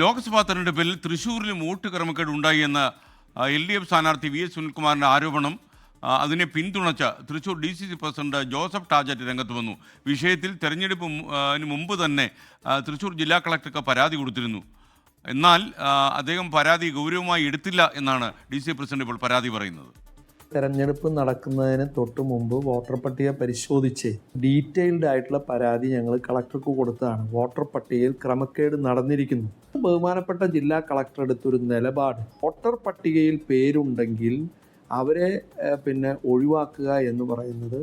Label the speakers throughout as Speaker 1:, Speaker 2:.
Speaker 1: ലോക്സഭാ തെരഞ്ഞെടുപ്പിൽ തൃശ്ശൂരിൽ വോട്ട് ക്രമക്കേട് ഉണ്ടായി എന്ന എൽ ഡി എഫ് സ്ഥാനാർത്ഥി വി എസ് സുനിൽകുമാറിന്റെ ആരോപണം അതിനെ പിന്തുണച്ച Thrissur D C C president Joseph Tajet രംഗത്ത് വന്നു. വിഷയത്തിൽ തെരഞ്ഞെടുപ്പ് മുമ്പ് തന്നെ തൃശ്ശൂർ ജില്ലാ കളക്ടർക്ക് പരാതി കൊടുത്തിരുന്നു. എന്നാൽ അദ്ദേഹം പരാതി ഗൗരവമായി എടുത്തില്ല എന്നാണ് ഡി സി പ്രസിഡന്റ് ഇപ്പോൾ പരാതി പറയുന്നത്.
Speaker 2: തെരഞ്ഞെടുപ്പ് നടക്കുന്നതിന് തൊട്ട് മുമ്പ് വോട്ടർ പട്ടിക പരിശോധിച്ച് ഡീറ്റെയിൽഡ് ആയിട്ടുള്ള പരാതി ഞങ്ങൾ കളക്ടർക്ക് കൊടുത്തതാണ്. വോട്ടർ പട്ടികയിൽ ക്രമക്കേട് നടന്നിരിക്കുന്നു. ബഹുമാനപ്പെട്ട ജില്ലാ കളക്ടർ എടുത്തൊരു നിലപാട്. വോട്ടർ പട്ടികയിൽ പേരുണ്ടെങ്കിൽ അവരെ പിന്നെ ഒഴിവാക്കുക എന്ന് പറയുന്നത്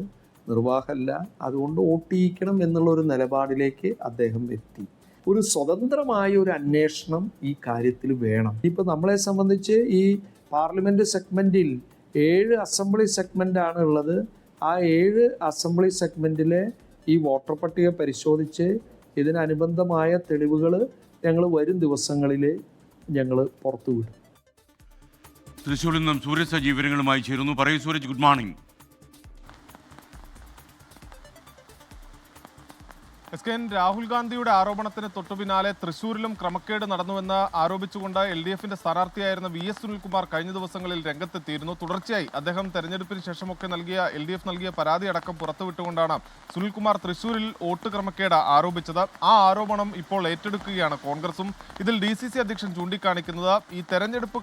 Speaker 2: നിർവാഹമല്ല. അതുകൊണ്ട് ഓട്ടിയിക്കണം എന്നുള്ള ഒരു നിലപാടിലേക്ക് അദ്ദേഹം എത്തി. ഒരു സ്വതന്ത്രമായ ഒരു അന്വേഷണം ഈ കാര്യത്തിൽ വേണം. ഇപ്പം നമ്മളെ സംബന്ധിച്ച് ഈ പാർലമെന്റ് സെഗ്മെന്റിൽ ഏഴ് അസംബ്ലി സെഗ്മെന്റാണ് ഉള്ളത്. ആ ഏഴ് അസംബ്ലി സെഗ്മെന്റിലെ ഈ വോട്ടർ പട്ടിക പരിശോധിച്ച് ഇതിനനുബന്ധമായ തെളിവുകൾ ഞങ്ങൾ വരും ദിവസങ്ങളിൽ ഞങ്ങൾ പുറത്തുവിടും.
Speaker 1: തൃശ്ശൂരിൽ നിന്നും സൂര്യ സജി വിവരങ്ങളുമായി ചേരുന്നു. പറയൂ Sooraj good morning.
Speaker 3: S K N Rahul ഗാന്ധിയുടെ ആരോപണത്തിന് തൊട്ടു പിന്നാലെ തൃശൂരിലും ക്രമക്കേട് നടന്നുവെന്ന് ആരോപിച്ചുകൊണ്ട് എൽ ഡി എഫിന്റെ സ്ഥാനാർത്ഥിയായിരുന്ന വി എസ് സുനിൽകുമാർ കഴിഞ്ഞ ദിവസങ്ങളിൽ രംഗത്തെത്തിയിരുന്നു. തുടർച്ചയായി അദ്ദേഹം തെരഞ്ഞെടുപ്പിന് ശേഷമൊക്കെ നൽകിയ എൽ ഡി എഫ് നൽകിയ പരാതി അടക്കം പുറത്തുവിട്ടുകൊണ്ടാണ് സുനിൽകുമാർ തൃശൂരിൽ വോട്ട് ക്രമക്കേട് ആരോപിച്ചത്. ആ ആരോപണം ഇപ്പോൾ ഏറ്റെടുക്കുകയാണ് കോൺഗ്രസും. ഇതിൽ ഡി സി സി അധ്യക്ഷൻ ചൂണ്ടിക്കാണിക്കുന്നത് ഈ തെരഞ്ഞെടുപ്പ്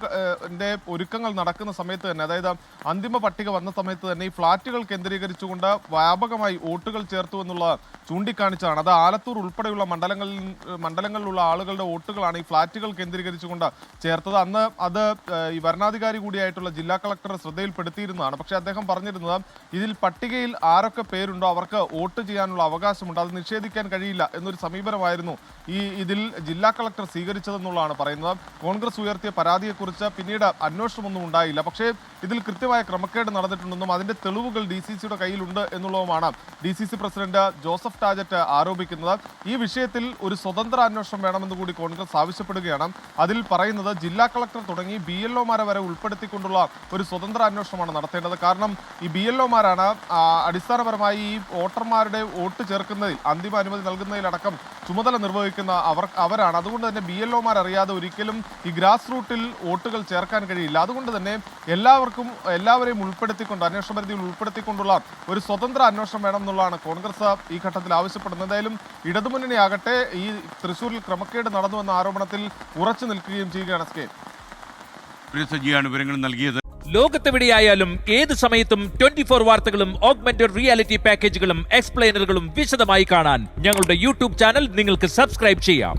Speaker 3: ഒരുക്കങ്ങൾ നടക്കുന്ന സമയത്ത് തന്നെ അതായത് അന്തിമ പട്ടിക വന്ന സമയത്ത് തന്നെ ഈ ഫ്ളാറ്റുകൾ കേന്ദ്രീകരിച്ചുകൊണ്ട് വ്യാപകമായി വോട്ടുകൾ ചേർത്തു എന്നുള്ള ചൂണ്ടിക്കാണിച്ചാണ് അത് ആലത്തൂർ ഉൾപ്പെടെയുള്ള മണ്ഡലങ്ങളിൽ മണ്ഡലങ്ങളിലുള്ള ആളുകളുടെ വോട്ടുകളാണ് ഈ ഫ്ളാറ്റുകൾ കേന്ദ്രീകരിച്ചുകൊണ്ട് ചേർത്തത്. അന്ന് അത് ഈ വരണാധികാരി കൂടിയായിട്ടുള്ള ജില്ലാ കളക്ടർ ശ്രദ്ധയിൽപ്പെടുത്തിയിരുന്നതാണ്. പക്ഷേ അദ്ദേഹം പറഞ്ഞിരുന്നത് ഇതിൽ പട്ടികയിൽ ആരൊക്കെ പേരുണ്ടോ അവർക്ക് വോട്ട് ചെയ്യാനുള്ള അവകാശമുണ്ട്. അത് നിഷേധിക്കാൻ കഴിയില്ല എന്നൊരു സമീപനമായിരുന്നു ഈ ഇതിൽ ജില്ലാ കളക്ടർ സ്വീകരിച്ചതെന്നുള്ളതാണ് പറയുന്നത്. കോൺഗ്രസ് ഉയർത്തിയ പരാതിയെക്കുറിച്ച് പിന്നീട് അന്വേഷണമൊന്നും ഉണ്ടായില്ല. പക്ഷേ ഇതിൽ കൃത്യമായ ക്രമക്കേട് നടന്നിട്ടുണ്ടെന്നും അതിന്റെ തെളിവുകൾ ഡി സി സിയുടെ കയ്യിലുണ്ട് എന്നുള്ളതുമാണ് D C C president Joseph Tajet ആരോപിക്കുന്നത് ഈ വിഷയത്തിൽ ഒരു സ്വതന്ത്ര അന്വേഷണം വേണമെന്ന് കൂടി കോൺഗ്രസ് ആവശ്യപ്പെടുകയാണ്. അതിൽ പറയുന്നത് ജില്ലാ കളക്ടർ തുടങ്ങി ബി എൽ ഒമാരെ വരെ ഉൾപ്പെടുത്തിക്കൊണ്ടുള്ള ഒരു സ്വതന്ത്ര അന്വേഷണമാണ് നടത്തേണ്ടത്. കാരണം ഈ ബി എൽ ഒമാരാണ് അടിസ്ഥാനപരമായി ഈ വോട്ടർമാരുടെ വോട്ട് ചേർക്കുന്നതിൽ അന്തിമ അനുമതി നൽകുന്നതിലടക്കം ചുമതല നിർവഹിക്കുന്ന അവർ അവരാണ്. അതുകൊണ്ട് തന്നെ ബി എൽ ഒമാർ അറിയാതെ ഒരിക്കലും ഈ ഗ്രാസ് റൂട്ടിൽ വോട്ടുകൾ ചേർക്കാൻ കഴിയില്ല. അതുകൊണ്ട് തന്നെ എല്ലാവർക്കും എല്ലാവരെയും ഉൾപ്പെടുത്തിക്കൊണ്ട് അന്വേഷണ പരിധിയിൽ ഉൾപ്പെടുത്തിക്കൊണ്ടുള്ള ഒരു സ്വതന്ത്ര അന്വേഷണം വേണം എന്നുള്ളതാണ് കോൺഗ്രസ് ഈ ഘട്ടത്തിൽ ആവശ്യപ്പെടുന്നത്. എന്തായാലും ഇടതുമുന്നണി ആകട്ടെ ഈ തൃശ്ശൂരിൽ ക്രമക്കേട് നടന്നു എന്ന ആരോപണത്തിൽ ഉറച്ചു നിൽക്കുകയും ചെയ്യുകയാണ് എസ് കെ.
Speaker 1: വിവരങ്ങൾ നൽകിയത്.
Speaker 4: ലോകത്തെവിടെയായാലും ഏത് സമയത്തും ട്വന്റി ഫോർ വാർത്തകളും ഓഗ്മെന്റഡ് റിയാലിറ്റി പാക്കേജുകളും എക്സ്പ്ലെയിനറുകളും വിശദമായി കാണാൻ ഞങ്ങളുടെ യൂട്യൂബ് ചാനൽ നിങ്ങൾക്ക് സബ്സ്ക്രൈബ് ചെയ്യാം.